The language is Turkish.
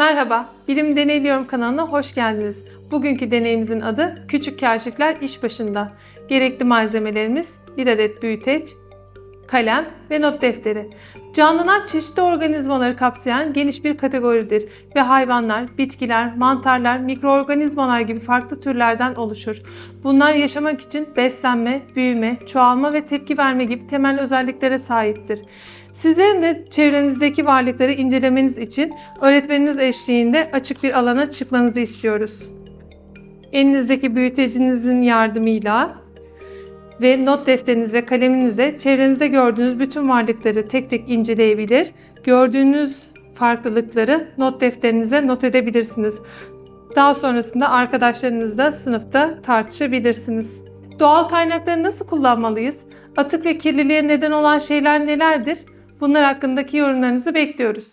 Merhaba, Bilim Deneyliyorum kanalına hoş geldiniz. Bugünkü deneyimizin adı Küçük Kaşifler İş Başında. Gerekli malzemelerimiz bir adet büyüteç, kalem ve not defteri. Canlılar çeşitli organizmaları kapsayan geniş bir kategoridir ve hayvanlar, bitkiler, mantarlar, mikroorganizmalar gibi farklı türlerden oluşur. Bunlar yaşamak için beslenme, büyüme, çoğalma ve tepki verme gibi temel özelliklere sahiptir. Sizlerin de çevrenizdeki varlıkları incelemeniz için öğretmeniniz eşliğinde açık bir alana çıkmanızı istiyoruz. Elinizdeki büyütecinizin yardımıyla ve not defteriniz ve kaleminizle çevrenizde gördüğünüz bütün varlıkları tek tek inceleyebilir. Gördüğünüz farklılıkları not defterinize not edebilirsiniz. Daha sonrasında arkadaşlarınızla sınıfta tartışabilirsiniz. Doğal kaynakları nasıl kullanmalıyız? Atık ve kirliliğe neden olan şeyler nelerdir? Bunlar hakkındaki yorumlarınızı bekliyoruz.